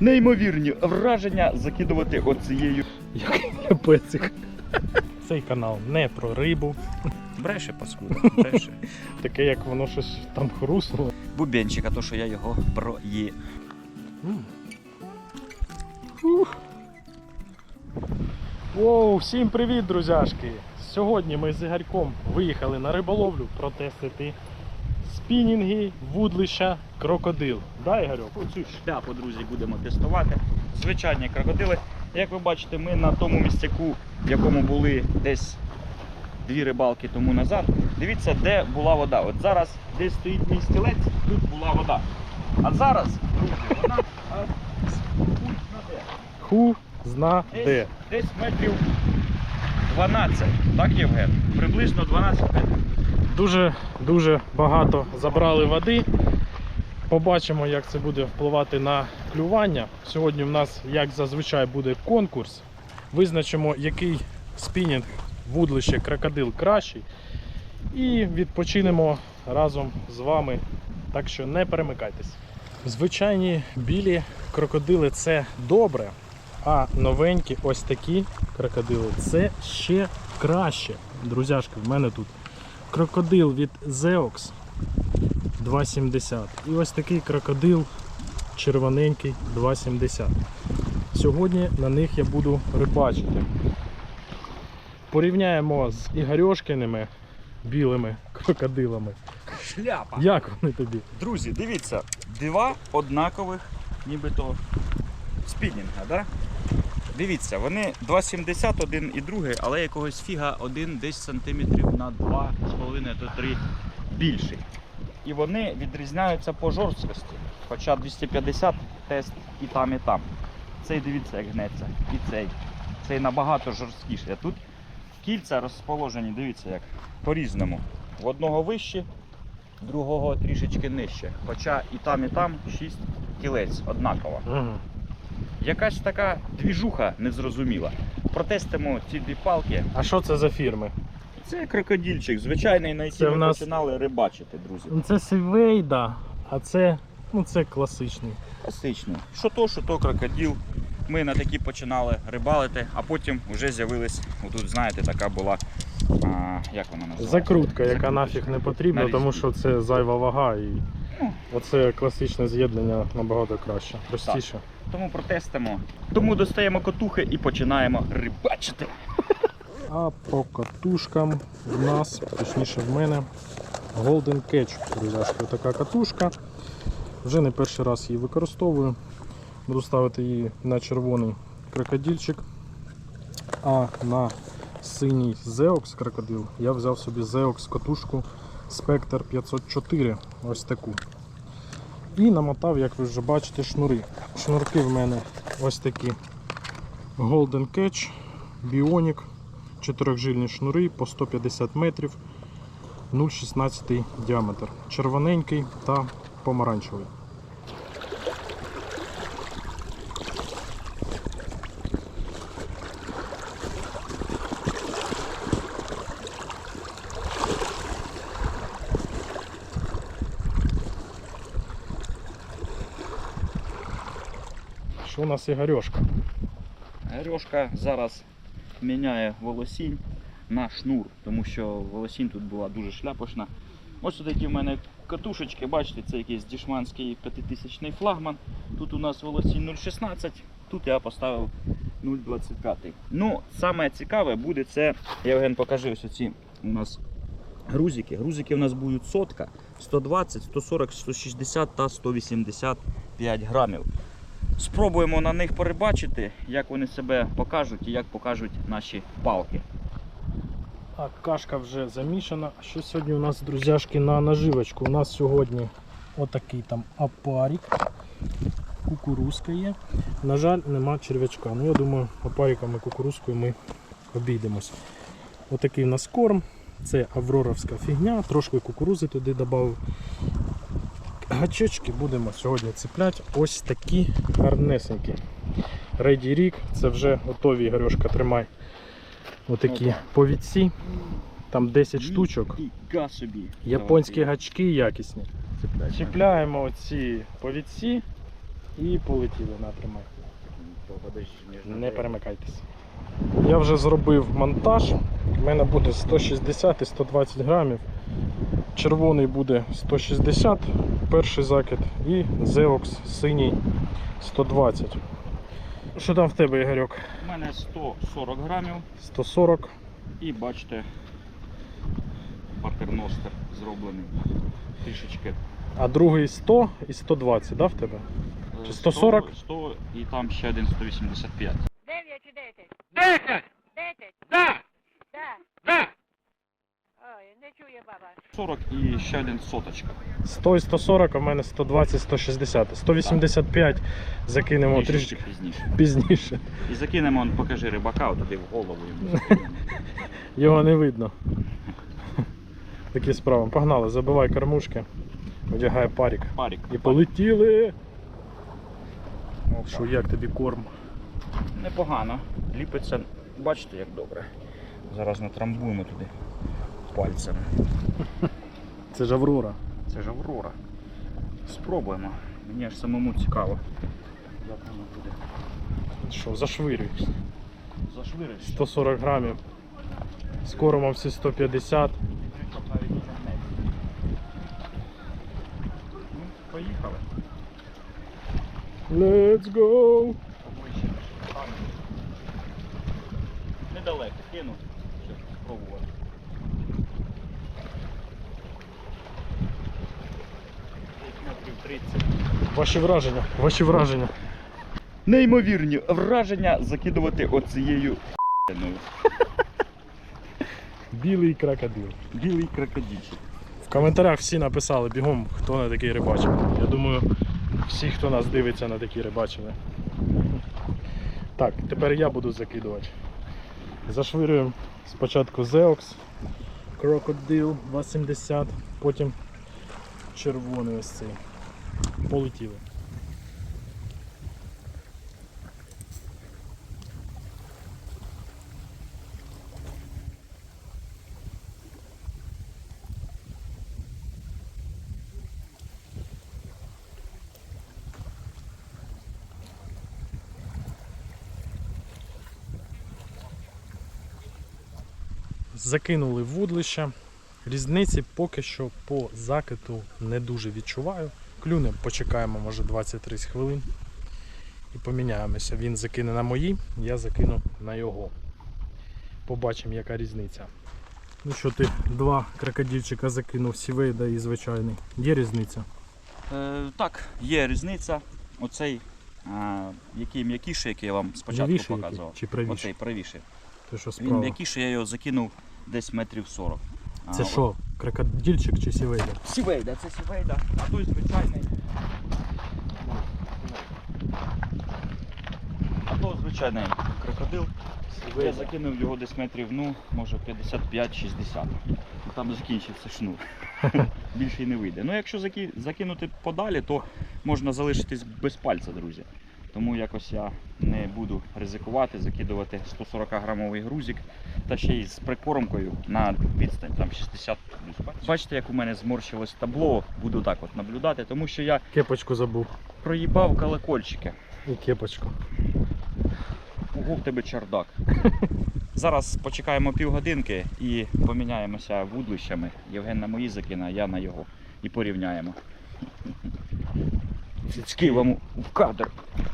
неймовірні враження закидувати оцією. Як пецик. Цей канал не про рибу, Бреше паскуда, бреше. таке як воно щось там хруснуло. Бубенчика, то що я його проє. Воу, всім привіт, друзяшки! Сьогодні ми з Ігорьком виїхали на риболовлю протестити спінінги, вудлища, крокодил. Да, Ігорьок? Оцю шляпу, друзі, будемо тестувати. Звичайні крокодили. Як ви бачите, ми на тому місцяку, в якому були десь дві рибалки тому назад. Дивіться, де була вода. От зараз десь стоїть мій стілець, тут була вода. А зараз, друзі, вона де? Ху зна де. Десь, десь метрів 12, так, Євген? Приблизно 12 метрів. Дуже дуже багато забрали води. Побачимо, як це буде впливати на клювання. Сьогодні в нас, як зазвичай, буде конкурс. Визначимо, який спінінг, вудлище, крокодил кращий. І відпочинемо разом з вами. Так що не перемикайтесь. Звичайні білі крокодили це добре, а новенькі ось такі крокодили це ще краще. Друзяшки, в мене тут крокодил від Zeox 2,70. І ось такий крокодил червоненький 2,70. Сьогодні на них я буду рибачити. Порівняємо з Ігорьошкиними білими крокодилами. Шляпа! Як вони тобі? Друзі, дивіться, два однакових, нібито спінінга, да? Дивіться, вони 2,70 один і другий, але якогось фіга один десь сантиметрів на 2,5 до 3 більший. І вони відрізняються по жорсткості. Хоча 250 тест і там, і там. Цей дивіться, як гнеться. І цей. Цей набагато жорсткіший. А тут кільця розположені, дивіться, як по-різному. В одного вище, другого трішечки нижче. Хоча і там, і там 6 кілець однаково. Якась така двіжуха незрозуміла. Протестимо ці дві палки. А що це за фірми? Це крокодильчик, звичайний, на який ми нас- починали рибачити, друзі. Ну, Це Севейда, а це, ну, це класичний. Класично. Що то, що то крокодил. Ми на такі починали рибалити, а потім вже з'явилась, отут, знаєте, така була. А, як вона називається? Закрутка, яка нафіг не потрібна, На тому що це зайва вага і Ну. оце класичне з'єднання набагато краще, простіше. Тому протестимо. Тому достаємо котухи і починаємо рибачити. А по катушкам в нас, точніше в мене, Golden Catch. Друзяшки, така катушка. Вже не перший раз її використовую. Буду ставити її на червоний крокодильчик. А на синій Zeox крокодил я взяв собі Zeox катушку Spectre 504. Ось таку. І намотав, як ви вже бачите, шнури. Шнурки в мене ось такі Golden Catch, Bionic, чотирьохжильні шнури по 150 метрів, 0,16 діаметр. Червоненький та помаранчевий. Що у нас Ігорьошка? Грьошка зараз міняє волосінь на шнур, тому що волосінь тут була дуже шляпошна. Ось такі в мене катушечки, бачите, це якийсь дішманський 5000 флагман. Тут у нас волосінь 0,16, тут я поставив 0,25. Ну, саме цікаве буде це, Євген, покажи ось ці у нас грузики. Грузики у нас будуть сотка, 120, 140, 160 та 185 грамів. Спробуємо на них перебачити, як вони себе покажуть і як покажуть наші палки. А кашка вже замішана. Що сьогодні у нас, друзяшки, на наживочку? У нас сьогодні отакий там апарік. Кукурузка є. На жаль, нема черв'ячка. Ну я думаю, апариком і кукурузкою ми обійдемось. Отакий у нас корм. Це авроровська фігня, трошки кукурузи туди додав. Гачечки будемо сьогодні цепляти. Ось такі гарнесенькі. Реді рік, це вже готові Ігорюшка, тримай. Отакі Опа. повідці. Там 10 штучок. Японські гачки якісні. Чіпляємо. Чіпляємо оці повідці І полетіли. Подожди, Не перемикайтесь. Я вже зробив монтаж. У мене буде 160 і 120 грамів. Червоний буде 160, перший закид, і Zeox синій 120. Що там в тебе, Ігорьок? У мене 140 грамів 140. і бачите, патерностер зроблений. Трішечки. А другий 100 і 120, да, в тебе? е, Чи 140? 100, 100 і там ще один 185. 140 і ще один соточка. 100 і 140, а в мене 120, 160. 185 закинемо трішки пізніше. пізніше. І закинемо, он, покажи рибака, туди в голову йому. Його не видно. Такі справи. Погнали, забивай кормушки, одягає парік. Парік. І полетіли. Ну, Що, як тобі корм? Непогано. Ліпиться, бачите, як добре. Зараз натрамбуємо туди пальцями. Це ж Аврора. Це ж Аврора. Спробуємо. Мені аж самому цікаво. Як воно буде. Що, зашвирюєш? Зашвириш. 140 грамів. З кормом всі 150. навіть не тягнеться. Ну, поїхали. Let's go! Недалеко кину, щоб спробувати. Десь метрів 30. Ваші враження, ваші враження. Неймовірні враження закидувати оцією ***ною. Білий крокодил. Білий крокодильчик. В коментарях всі написали бігом, хто на такий рибачив. Я думаю, всі, хто нас дивиться на такі рибачили. Так, тепер я буду закидувати. Зашвирюємо спочатку Zeox, Crocodile 270, потім червоний ось цей. Полетіли. Закинули вудлище. Різниці поки що по закиту не дуже відчуваю. Клюне, почекаємо, може 20-30 хвилин. І поміняємося. Він закине на мої, я закину на його. Побачимо, яка різниця. Ну що ти, два крокодильчика закинув сівейда і звичайний. Є різниця? Е, так, є різниця. Оцей, а, який м'якіший, який я вам спочатку Лівіший який? показував. Чи правіший? Оцей правіший. Ти що Він справа? м'якіший, я його закинув десь метрів 40. Це що, крокодильчик чи сівейда? Сівейда, це сівейда, а той звичайний. А то звичайний крокодил. Я закинув його десь метрів, ну, може 55-60. І Там закінчився шнур. Більше й не вийде. Ну, якщо закинути подалі, то можна залишитись без пальця, друзі. Тому якось я не буду ризикувати, закидувати 140 грамовий грузик та ще й з прикормкою на відстань там 60 плюс. Бачите, як у мене зморщилось табло, буду так от наблюдати, тому що я Кепочку забув. проїбав колокольчики. І кепочку. Ого, в тебе чардак. Зараз почекаємо півгодинки і поміняємося вудлищами. Євген на мої закине, а я на його. І порівняємо. Цицьки вам в кадр.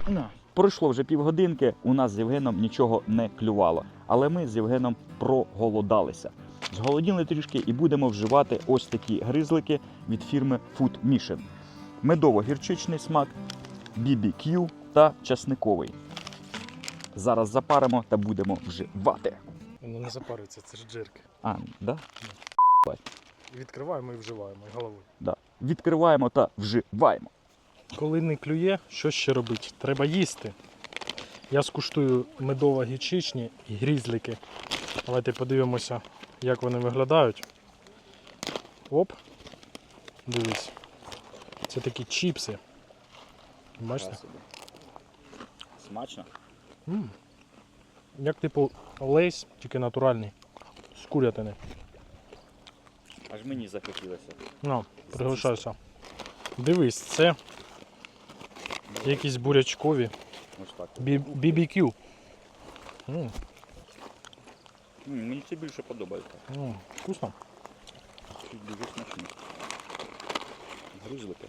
На. Пройшло вже півгодинки, у нас з Євгеном нічого не клювало. Але ми з Євгеном проголодалися. Зголоділи трішки і будемо вживати ось такі гризлики від фірми Food Mission. Медово-гірчичний смак, BBQ та часниковий. Зараз запаримо та будемо вживати. Воно не запариться, це ж джерк. А, да? Відкриваємо і вживаємо і головою. Да. Відкриваємо та вживаємо. Коли не клює, що ще робити? Треба їсти. Я скуштую медово гічичні і грізлики. Давайте подивимося, як вони виглядають. Оп. Дивись. Це такі чіпси. Бачите? Смачно. м Як типу лейс, тільки натуральний. З курятини. Аж мені захотілося. Ну, приглашайся. Дивись, це Якісь бурячкові. Ось так. Бі- BBQ. М, М, Мені це більше подобається. м, Вкусно. Це дуже смачно. Гризлики.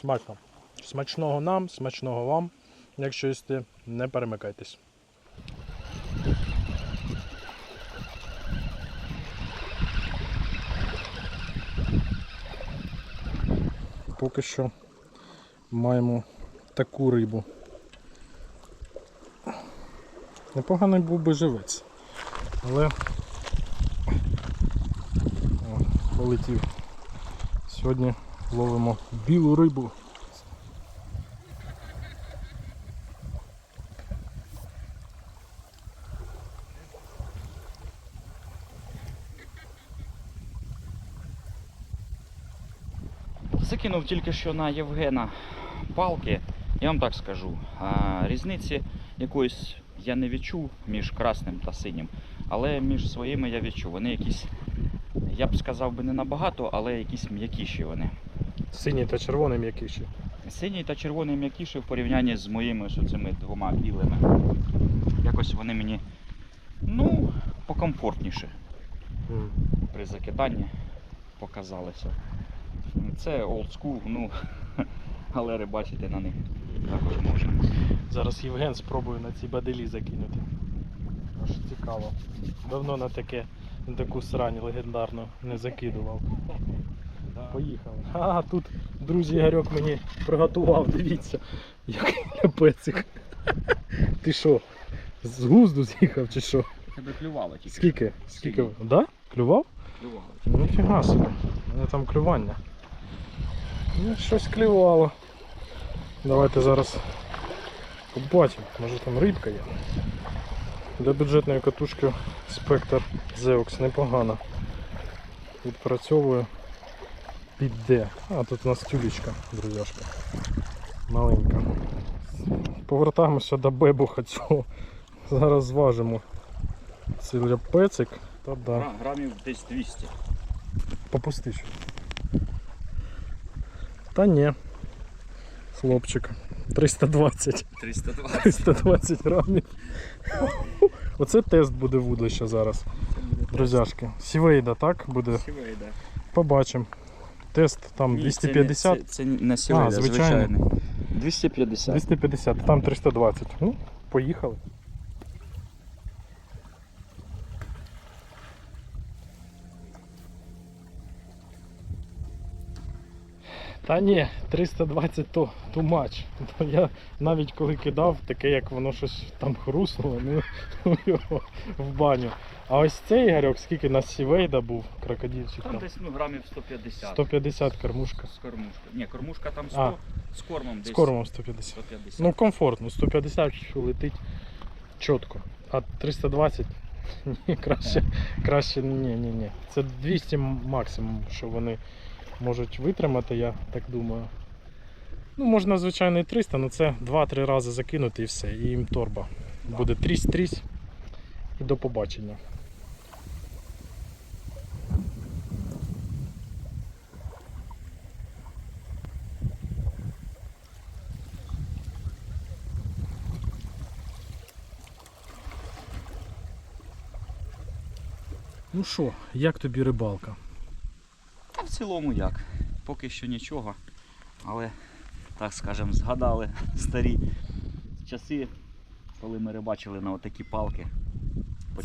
Смачно. Смачного нам, смачного вам. Якщо їсти, не перемикайтесь. Поки що маємо таку рибу. Непоганий був би живець. Але О, полетів. Сьогодні ловимо білу рибу. Закинув тільки що на Євгена палки. Я вам так скажу. Різниці якоїсь я не відчув між красним та синім, але між своїми я відчув. Вони якісь, я б сказав би не набагато, але якісь м'якіші вони. Синій та червоний м'якіші. Синій та червоний м'якіші в порівнянні з моїми ось цими двома білими. Якось вони мені ну, покомфортніше при закиданні показалися. Це school, ну, але рибачити на них також можна. Зараз Євген спробує на ці баделі закинути. Аж цікаво. Давно на таке, на таку срань легендарну не закидував. Поїхали. А, тут друзі Ігорьок мені приготував, дивіться, який пецик. Ти що? З гузду з'їхав чи що? Тебе клювало тільки. Скільки? Скільки? Да? Клював? Клювало. Ну фіга собі. У мене там клювання. Ну, щось клювало. Давайте зараз побачимо, може там рибка є. Для бюджетної катушки спектр Zeox непогано. Відпрацьовує піде. А тут у нас тюлечка, друзяшка. Маленька. Повертаємося до бебуха цього. Зараз зважимо. Це пецик. Та да. Гра- Грамів десь 200. Попусти що. Та ні. Хлопчик. 320. 320. 320 грамів. Оце тест буде вудлища зараз. Друзяшки. Сівейда, так? Буде. Сівейда. Побачимо. Тест там 250. Це, це не сівейда, А, звичайно. звичайний. 250. 250, там 320. Ну, поїхали. Та ні, 320 то too much. Я навіть коли кидав, таке як воно щось там хруснуло, ну його в баню. А ось цей Ігорьок, скільки на Сівейда був, крокодильчик Там там. десь ну, грамів 150. 150 кормушка. З кормушкою. Ні, кормушка там 100, А. з кормом десь З кормом 150. 150. Ну комфортно, 150 що летить чітко. А 320 ні, краще, краще ні, ні, ні. Це 200 максимум, що вони можуть витримати, я так думаю. Ну, можна, звичайно, і 300, але це 2-3 рази закинути і все, і їм торба. Буде трісь-трісь і до побачення. Ну що, як тобі рибалка? Цілому як. Поки що нічого. Але, так скажемо, згадали старі часи, коли ми рибачили на отакі палки.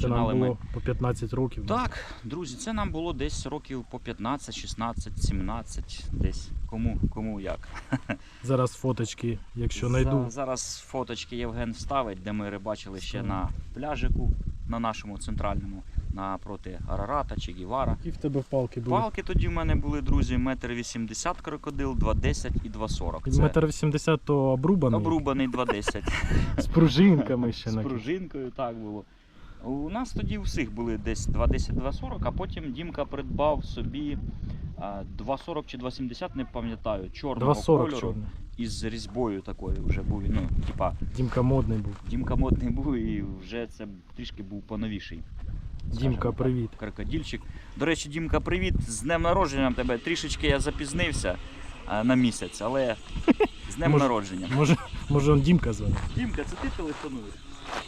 Це нам було ми. по 15 років. Так, друзі, це нам було десь років по 15, 16, 17, десь. Кому, кому як. Зараз фоточки, якщо знайду. За- зараз фоточки Євген вставить, де ми рибачили ще на пляжику, на нашому центральному, напроти Арарата чи Гівара. Які в тебе палки були? Палки тоді в мене були, друзі, метр вісімдесят крокодил, 2,10 і 2,40. Це Метр вісімдесят то обрубаний. обрубаний 2,10. З пружинками ще З пружинкою так було. У нас тоді у всіх були десь 2,10-2,40, а потім Дімка придбав собі 2,40 чи 2,70, не пам'ятаю, чорного 2,40 кольору чорний. із різьбою такою вже був. Ну, типа, Дімка модний був. Дімка модний був і вже це трішки був поновіший. Дімка, привіт. Крокодильчик. До речі, Дімка, привіт. З днем народження тебе. Трішечки я запізнився а, на місяць, але З днем Може- народження. Може, може он Дімка звонить? Дімка, це ти телефонуєш?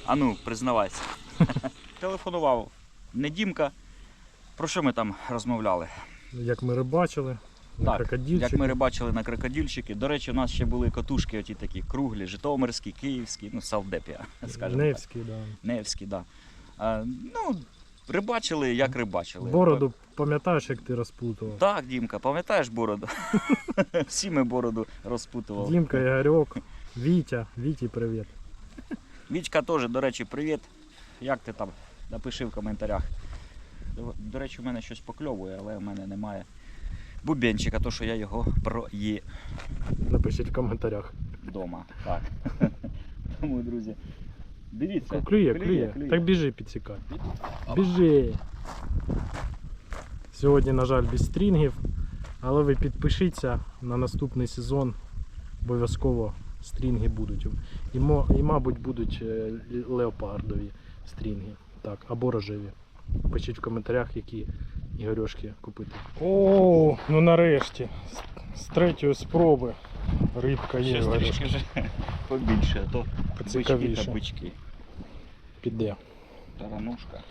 А ну, признавайся. Телефонував не Дімка. Про що ми там розмовляли? Як ми рибачили, на Так, крокодильчик. Як ми рибачили на крокодильчики. До речі, у нас ще були катушки, оті такі круглі, житомирські, київські, ну, Савдепія, скажімо так. Невський, да. Невські, так. Да. Ну, рибачили, як рибачили. Бороду, пам'ятаєш, як ти розплутував? Так, Дімка, пам'ятаєш бороду? Всі ми бороду розпутували. Дімка, Ігорьок, Вітя, Віті, привіт. Вічка теж, до речі, привіт. Як ти там? Напиши в коментарях. До- До речі, у мене щось покльовує, але в мене немає бубенчика, то що я його проїв Напишіть в коментарях. вдома. Так. Тому, друзі, дивіться. Клює, клює. Так біжи підсікай. Біжи. Сьогодні, на жаль, без стрінгів, але ви підпишіться на наступний сезон. Обов'язково стрінги будуть. І, і мабуть, будуть е, леопардові стрінги. Так, або рожеві. Пишіть в коментарях, які ігорьошки купити. О, ну нарешті. З, з третьої спроби рибка є. Щось трішки вже побільше, а то бички та бички. Піде. Таранушка.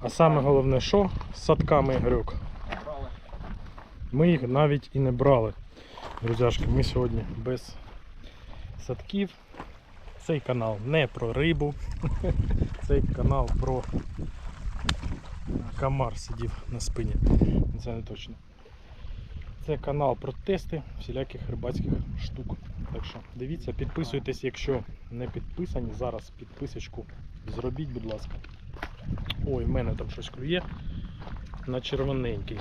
А саме головне, що з садками. Брали. Ми їх навіть і не брали. Друзяшки, ми сьогодні без садків. Цей канал не про рибу. Цей канал про комар сидів на спині. Це не точно. Це канал про тести всіляких рибацьких штук. Так що дивіться, підписуйтесь, якщо не підписані. Зараз підписочку зробіть, будь ласка. Ой, в мене там щось клює на червоненький.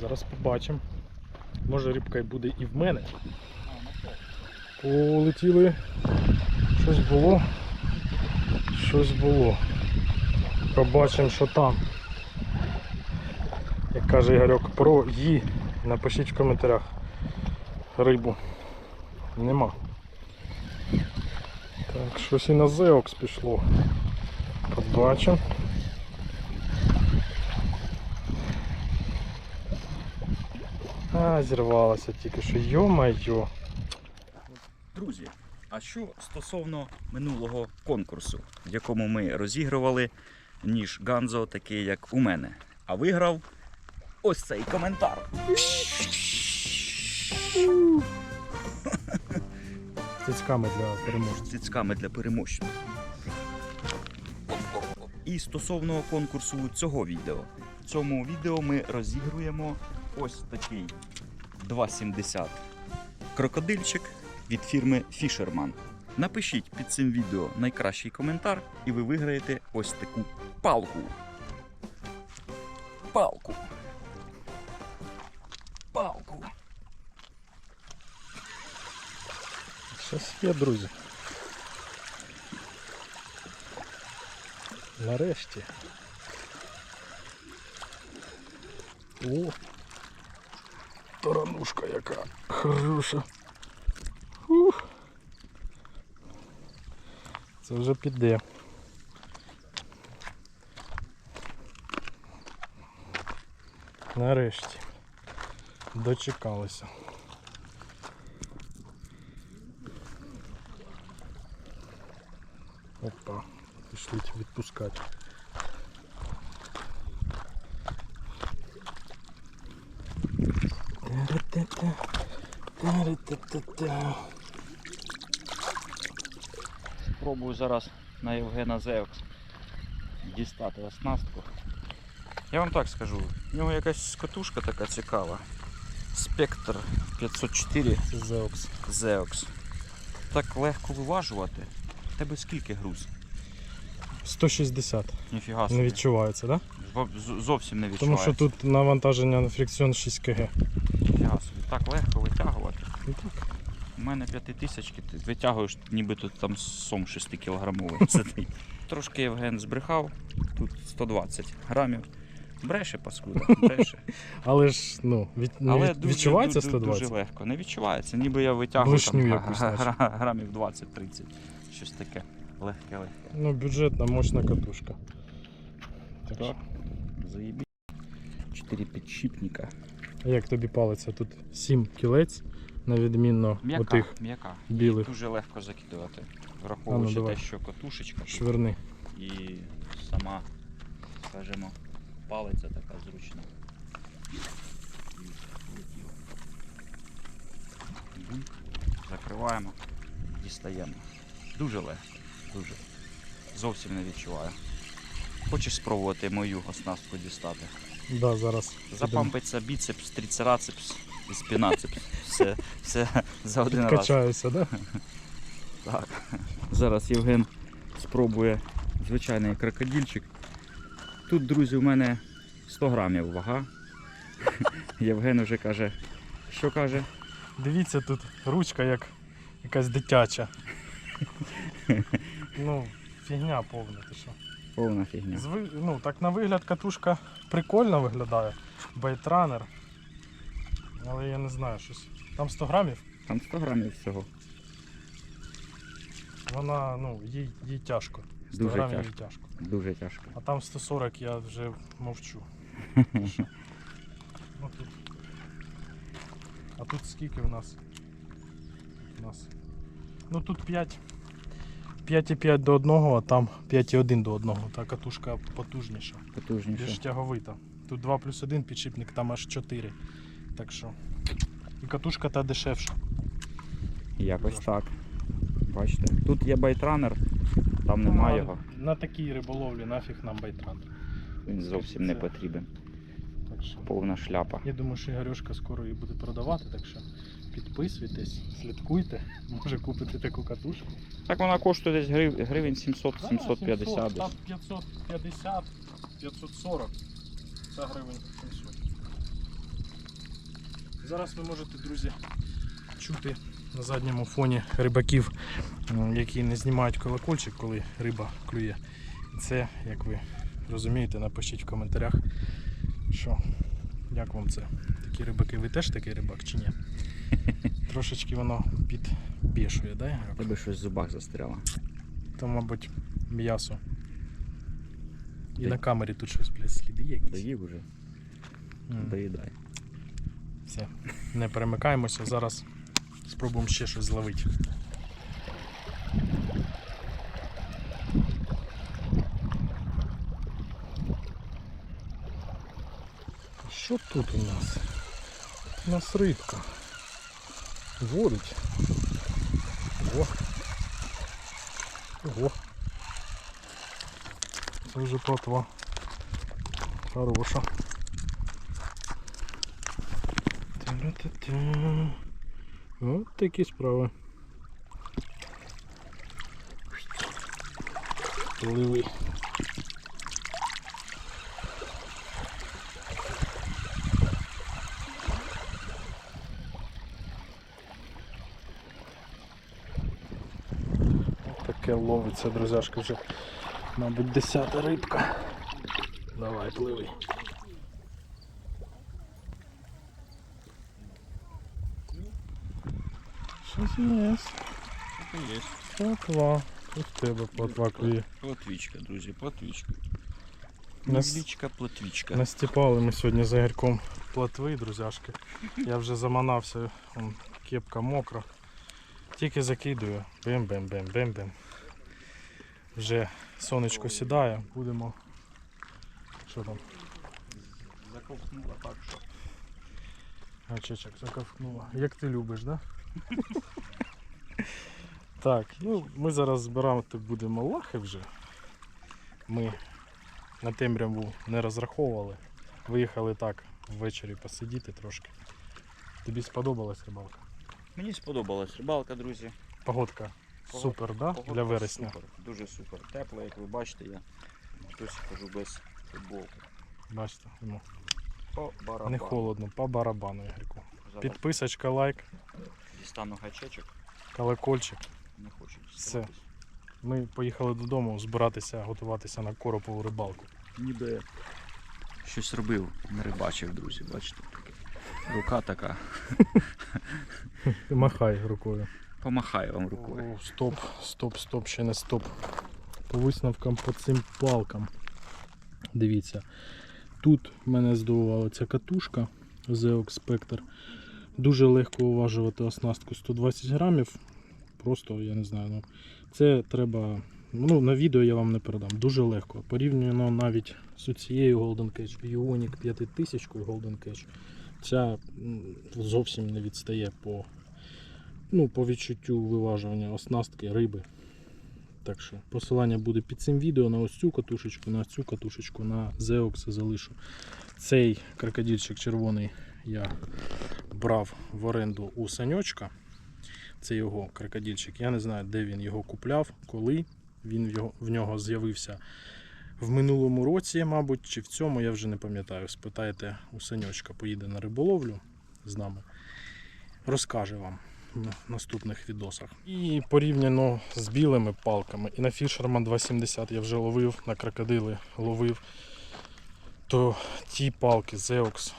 Зараз побачимо. Може рибка й буде і в мене. Полетіли. Щось було. Щось було. Побачимо, що там. Як каже Ігорьок, про її. Напишіть в коментарях рибу. Нема. Так, щось і на Зеокс пішло. Побачимо. А, зірвалося тільки що. Йо-майо. Друзі, а що стосовно минулого конкурсу, в якому ми розігрували ніж Ганзо, такий як у мене. А виграв ось цей коментар. Цицьками для переможців. цицьками для переможців. І стосовно конкурсу цього відео. В цьому відео ми розігруємо ось такий 2,70 крокодильчик від фірми Fisherman. Напишіть під цим відео найкращий коментар, і ви виграєте ось таку. Палку. Палку. Щось є, друзі. Нарешті. О! Таранушка яка хороша. Ух. Це вже піде. Нарешті. Дочекалися. Опа, пішли відпускати. Спробую зараз на Євгена Зевкс дістати оснастку. Я вам так скажу, в нього якась катушка така цікава. Спектр 504 Це Zeox. Zeox. Так легко виважувати. В тебе скільки груз? 160. Ніфіга Не відчувається, так? Да? Зовсім не відчувається. Тому що тут навантаження на фрикціон 6 кг. Ніфіга собі. Так легко витягувати. Ну так. У мене п'ятитисячки, ти витягуєш, ніби тут там сом 6 кілограмовий сидить. Трошки Євген збрехав, тут 120 грамів. Бреше паскуда, бреше. Але ж ну, від, Але від- дуже, відчувається дуже, 120? дуже легко. Не відчувається, ніби я витягую там, грамів 20-30. Щось таке. Легке, легке. Ну, бюджетна, мощна катушка. Так. Так. Заєбі. 4 підшипника. А як тобі палиться? Тут 7 кілець на відмінно М'яка, отих м'яка. білих Дуже легко закидувати, враховуючи давай. те, що котушечка тут шверни. і сама, скажімо, палиця така зручна. Закриваємо, дістаємо. Дуже легко, дуже. Зовсім не відчуваю. Хочеш спробувати мою оснастку дістати? Да, зараз. Запампиться біцепс, трицерацепс і спінацепс. Все, все за один раз. Качаюся, да? Так. Зараз Євген спробує звичайний крокодильчик. Тут, друзі, у мене 100 грамів вага. Євген вже каже, що каже? Дивіться, тут ручка як якась дитяча. Ну, фігня повна, ти що. Повна фігня. Зви... Ну, так на вигляд катушка прикольно виглядає. Байтранер. Але я не знаю щось. Там 100 грамів, Там 100 грамів всього. вона, ну, їй, їй тяжко. 100 Дуже грамів їй тяжко. тяжко. Дуже тяжко. А там 140 я вже мовчу. Ну, тут. А тут скільки в нас? У нас. Ну тут 5. 5,5 до 1, а там 5,1 до 1. Та катушка потужніша. більш Потужніше. тяговита. Тут 2 плюс 1 підшипник, там аж 4. Так що. І катушка та дешевша. Якось так. Бачите, тут є байтранер, там немає Ну, його. На такій риболовлі нафіг нам байтран. Він зовсім не потрібен. Так що. Повна шляпа. Я думаю, що Ігорюшка скоро її буде продавати, так що підписуйтесь, слідкуйте, може купити таку катушку. Так вона коштує десь грив- гривень 700-750 700, 550, 540. Це гривень 700. Зараз ви можете, друзі, чути на задньому фоні рибаків, які не знімають колокольчик, коли риба клює. Це, як ви розумієте, напишіть в коментарях, що як вам це. Такі рибаки, ви теж такий рибак чи ні? Трошечки воно підбішує, да? Тебе щось в зубах застряло. То, мабуть, м'ясо. І Ти- на камері тут щось, блядь, сліди якісь. Доїв уже, М, доїдай. Все. Не перемикаємося, зараз спробуємо ще щось зловити. Що тут у нас? У нас рибка. Водить. Ого. Ого. Це вже плотва. Хороша. От такі справи. Пливи. Таке ловиться, друзяшки, вже, мабуть, десята рибка. Давай, пливи. Щось є. Є. Плотва. В тебе плотва клює. Плотвічка, друзі, плотвічка. Невеличка плотвічка. Настіпали ми сьогодні за Ігорьком плотви, друзяшки. Я вже заманався, кепка мокра. Тільки закидую. Бим-бим-бим-бим-бим. Вже сонечко сідає, будемо. Що там? Заковтнула так, що. Гачечок заковтнула. Як ти любиш, да? так, ну ми зараз збирати будемо лахи вже. Ми на темряву не розраховували. Виїхали так ввечері посидіти трошки. Тобі сподобалась рибалка? Мені сподобалась рибалка, друзі. Погодка Погодка- супер, да? Погодка Для вересня. Супер, дуже супер. Тепло, як ви бачите, я досі хожу без футболки. Бачите, йому По барабану. не холодно, по барабану Ігорку. Зараз Підписочка, лайк, дістану гачечок, колокольчик. не хочу Все. діставатись. Ми поїхали додому збиратися, готуватися на коропову рибалку. Ніби щось робив, не рибачив, друзі, бачите. Рука така. Махай рукою. Помахаю вам рукою. О, стоп, стоп, стоп, ще не стоп. По висновкам по цим палкам. Дивіться. Тут мене здивувала ця катушка Zeox Spectre. Дуже легко уважувати оснастку 120 грамів. Просто я не знаю. Ну, це треба. Ну, на відео я вам не передам. Дуже легко. Порівняно навіть з цією Golden Catch Ioniq 5000 Golden Catch. Ця зовсім не відстає по, ну, по відчуттю виважування оснастки риби. Так що посилання буде під цим відео на ось цю катушечку, на цю катушечку, на Zeox залишу. Цей крокодильчик червоний я брав в оренду у саньочка. Це його крокодильчик. Я не знаю, де він його купляв, коли він його- в нього з'явився в минулому році, мабуть, чи в цьому, я вже не пам'ятаю. Спитайте у саньочка, поїде на риболовлю з нами. Розкаже вам на наступних відосах. І порівняно з білими палками. І на Fisherman 270 я вже ловив, на крокодили ловив. То ті палки Zeox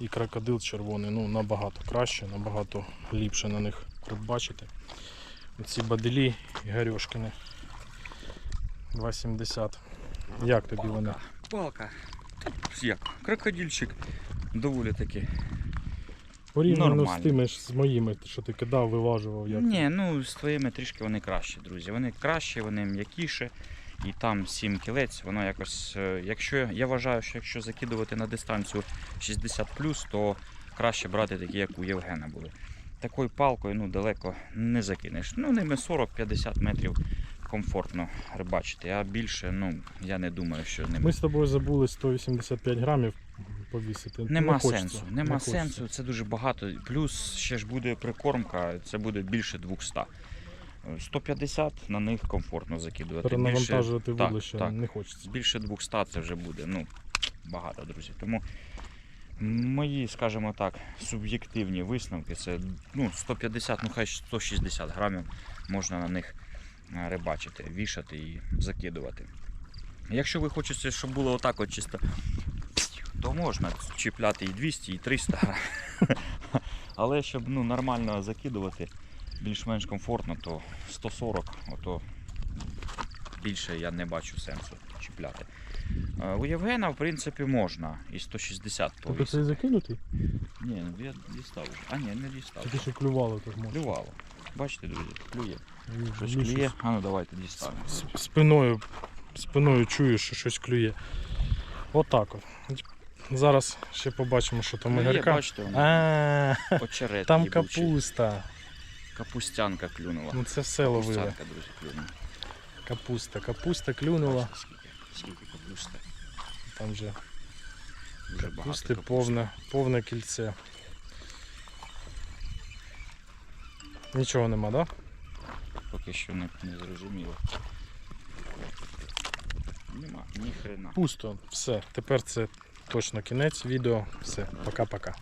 і крокодил червоний ну, набагато краще, набагато ліпше на них бачите. Оці баделі і гарьошкини 270. Як тобі вони? Палка. Як? Крокодильчик доволі таки. Порівняно з тими ж з моїми, що ти кидав, виважував. Як Ні, ну з твоїми трішки вони кращі, друзі. Вони кращі, вони м'якіші. І там 7 кілець, воно якось. е, Якщо я вважаю, що якщо закидувати на дистанцію 60 то краще брати такі, як у Євгена були. Такою палкою ну, далеко не закинеш. Ну, ними 40-50 метрів комфортно рибачити, а більше, ну, я не думаю, що ними. Ми з тобою забули 185 грамів повісити. Нема Не сенсу. не Нема хочеться. сенсу, це дуже багато. Плюс ще ж буде прикормка, це буде більше 200. Е, 150 на них комфортно закидувати. Перенавантажувати Більше, так, так. не хочеться. більше 200 це вже буде ну, багато, друзі. Тому мої, скажімо так, суб'єктивні висновки це ну, 150, ну хай 160 грамів можна на них е, рибачити, вішати і закидувати. Якщо ви хочете, щоб було отак от чисто, то можна чіпляти і 200, і 300. Але щоб ну, нормально закидувати, більш-менш комфортно, то 140, ото більше я не бачу сенсу чіпляти. Е, У Євгена, в принципі, можна і 160 Тобто це закинутий? Ні, ну я дістав вже. А ні, не дістав. Тільки що клювало так можна. Клювало. Бачите, друзі, клює. Щось клює. А ну давайте дістанемо. Спиною, спиною чую, що щось клює. Отак от. Зараз ще побачимо, що там Клює, ігорка. бачите, воно А, очерет. там їбучий. капуста. Капустянка клюнула. Ну це все ловили. Капустянка, друзі, клюнула. Капуста. Капуста клюнула. Бачите, скільки, скільки капусти. Там вже Дуже багато капусти капусти. повне, повне кільце. Нічого нема, так? Да? Поки що не, не зрозуміло. Нема, ні хрена. Пусто. Все. Тепер це точно кінець відео. Все. Пока-пока.